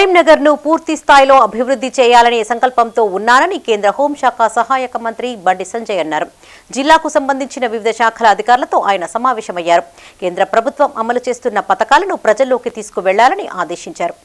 కరీంనగర్ను పూర్తి స్థాయిలో అభివృద్ధి చేయాలనే సంకల్పంతో ఉన్నానని కేంద్ర హోంశాఖ సహాయక మంత్రి బండి సంజయ్ అన్నారు. జిల్లాకు సంబంధించిన వివిధ శాఖల అధికారులతో ఆయన సమావేశమయ్యారు. కేంద్ర ప్రభుత్వం అమలు చేస్తున్న పథకాలను ప్రజల్లోకి తీసుకువెళ్ళాలని ఆదేశించారు.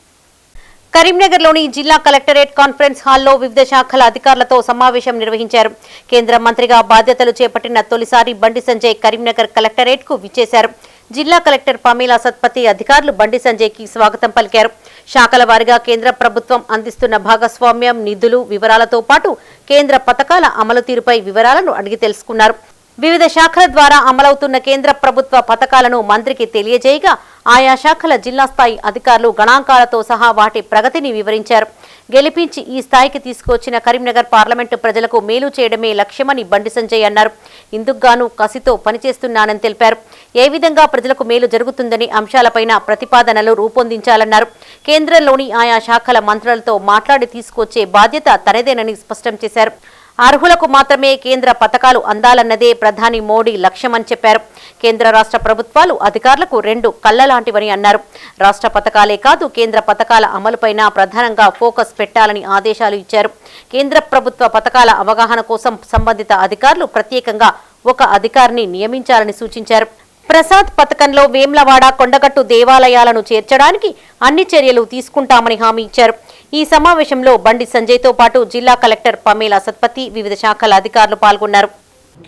కరీంనగర్లోని జిల్లా కలెక్టరేట్ కాన్ఫరెన్స్ హాల్లో వివిధ శాఖల అధికారులతో సమావేశం నిర్వహించారు. కేంద్ర మంత్రిగా బాధ్యతలు చేపట్టిన తొలిసారి బండి సంజయ్ కరీంనగర్ కలెక్టరేట్కు విచ్చేశారు. జిల్లా కలెక్టర్ పమీలా సత్పతి అధికారులు బండి సంజయ్కి స్వాగతం పలికారు. శాఖల వారీగా కేంద్ర ప్రభుత్వం అందిస్తున్న భాగస్వామ్యం నిధులు వివరాలతో పాటు కేంద్ర పథకాల అమలు తీరుపై వివరాలను అడిగి తెలుసుకున్నారు. వివిధ శాఖల ద్వారా అమలవుతున్న కేంద్ర ప్రభుత్వ పథకాలను మంత్రికి తెలియజేయగా ఆయా శాఖల జిల్లా స్థాయి అధికారులు గణాంకాలతో సహా వాటి ప్రగతిని వివరించారు. గెలిపించి ఈ స్థాయికి తీసుకొచ్చిన కరీంనగర్ పార్లమెంటు ప్రజలకు మేలు చేయడమే లక్ష్యమని బండి సంజయ్ అన్నారు. ఇందుకుగాను కసితో పనిచేస్తున్నానని తెలిపారు. ఏ విధంగా ప్రజలకు మేలు జరుగుతుందని అంశాలపైన ప్రతిపాదనలు రూపొందించాలన్నారు. కేంద్రంలోని ఆయా శాఖల మంత్రులతో మాట్లాడి తీసుకొచ్చే బాధ్యత తనదేనని స్పష్టం చేశారు. అర్హులకు మాత్రమే కేంద్ర పథకాలు అందాలన్నదే ప్రధాని మోడీ లక్ష్యమని చెప్పారు. కేంద్ర రాష్ట్ర ప్రభుత్వాలు అధికారులకు రెండు కళ్ళ లాంటివని అన్నారు. రాష్ట్ర పథకాలే కాదు కేంద్ర పథకాల అమలుపైన ప్రధానంగా ఫోకస్ పెట్టాలని ఆదేశాలు ఇచ్చారు. కేంద్ర ప్రభుత్వ పథకాల అవగాహన కోసం సంబంధిత అధికారులు ప్రత్యేకంగా ఒక అధికారిని నియమించాలని సూచించారు. ప్రసాద్ పథకంలో వేమ్లవాడ కొండగట్టు దేవాలయాలను చేర్చడానికి అన్ని చర్యలు తీసుకుంటామని హామీ ఇచ్చారు. ఈ సమావేశంలో బండి సంజయ్తో పాటు జిల్లా కలెక్టర్ పమేలా సత్పతి వివిధ శాఖల అధికారులు పాల్గొన్నారు.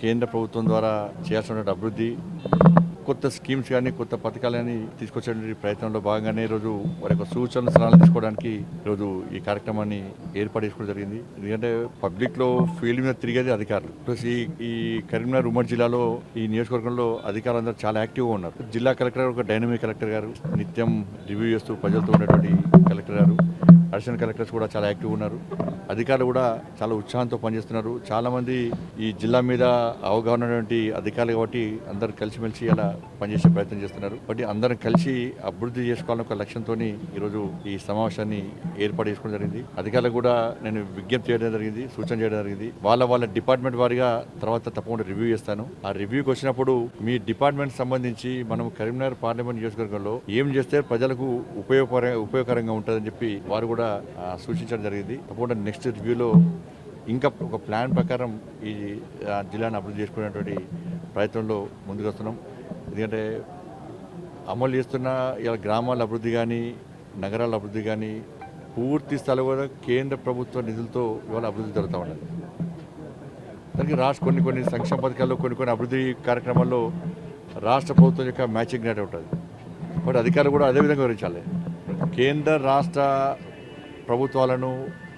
కేంద్ర ప్రభుత్వం ద్వారా చేయాల్సిన అభివృద్ధి కొత్త స్కీమ్స్ కానీ కొత్త పథకాలు కానీ తీసుకొచ్చే ప్రయత్నంలో భాగంగానే ఈరోజు వారి యొక్క సూచనలు సలహాలు తీసుకోవడానికి ఈరోజు ఈ కార్యక్రమాన్ని ఏర్పాటు చేసుకోవడం జరిగింది. ఎందుకంటే పబ్లిక్లో ఫీల్డ్ మీద తిరిగేది అధికారులు. ప్లస్ ఈ ఈ కరీంనగర్ ఉమ్మడి జిల్లాలో ఈ నియోజకవర్గంలో అధికారులు అందరూ చాలా యాక్టివ్గా ఉన్నారు. జిల్లా కలెక్టర్ ఒక డైనమిక్ కలెక్టర్ గారు నిత్యం రివ్యూ చేస్తూ ప్రజలతో ఉన్నటువంటి కలెక్టర్ గారు అడిషనల్ కలెక్టర్స్ కూడా చాలా యాక్టివ్ ఉన్నారు. అధికారులు కూడా చాలా ఉత్సాహంతో పనిచేస్తున్నారు. చాలామంది ఈ జిల్లా మీద అవగాహన ఉన్నటువంటి అధికారులు కాబట్టి అందరు కలిసిమెలిసి అలా పనిచేసే ప్రయత్నం చేస్తున్నారు. బట్ అందరం కలిసి అభివృద్ధి చేసుకోవాలని ఒక లక్ష్యంతో ఈరోజు ఈ సమావేశాన్ని ఏర్పాటు చేసుకోవడం జరిగింది. అధికారులు కూడా నేను విజ్ఞప్తి చేయడం జరిగింది సూచన చేయడం జరిగింది. వాళ్ళ వాళ్ళ డిపార్ట్మెంట్ వారిగా తర్వాత తప్పకుండా రివ్యూ చేస్తాను. ఆ రివ్యూకి వచ్చినప్పుడు మీ డిపార్ట్మెంట్ సంబంధించి మనం కరీంనగర్ పార్లమెంట్ నియోజకవర్గంలో ఏం చేస్తే ప్రజలకు ఉపయోగకర ఉపయోగకరంగా ఉంటుందని చెప్పి వారు కూడా కూడా సూచించడం జరిగింది. తప్పకుండా నెక్స్ట్ రివ్యూలో ఇంకా ఒక ప్లాన్ ప్రకారం ఈ జిల్లాను అభివృద్ధి చేసుకునేటువంటి ప్రయత్నంలో ముందుకు వస్తున్నాం. ఎందుకంటే అమలు చేస్తున్న ఇలా గ్రామాల అభివృద్ధి కానీ నగరాల అభివృద్ధి కానీ పూర్తి స్థలం కూడా కేంద్ర ప్రభుత్వ నిధులతో ఇవాళ అభివృద్ధి జరుగుతూ ఉన్నది. దానికి రాష్ట్ర కొన్ని కొన్ని సంక్షేమ పథకాల్లో కొన్ని కొన్ని అభివృద్ధి కార్యక్రమాల్లో రాష్ట్ర ప్రభుత్వం యొక్క మ్యాచింగ్ నేట ఉంటుంది. కాబట్టి అధికారులు కూడా అదేవిధంగా వివరించాలి. కేంద్ర రాష్ట్ర ప్రభుత్వాలను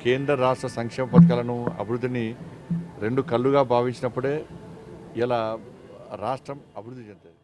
కేంద్ర రాష్ట్ర సంక్షేమ పథకాలను అభివృద్ధిని రెండు కళ్ళుగా భావించినప్పుడే ఇలా రాష్ట్రం అభివృద్ధి చెందుతుంది.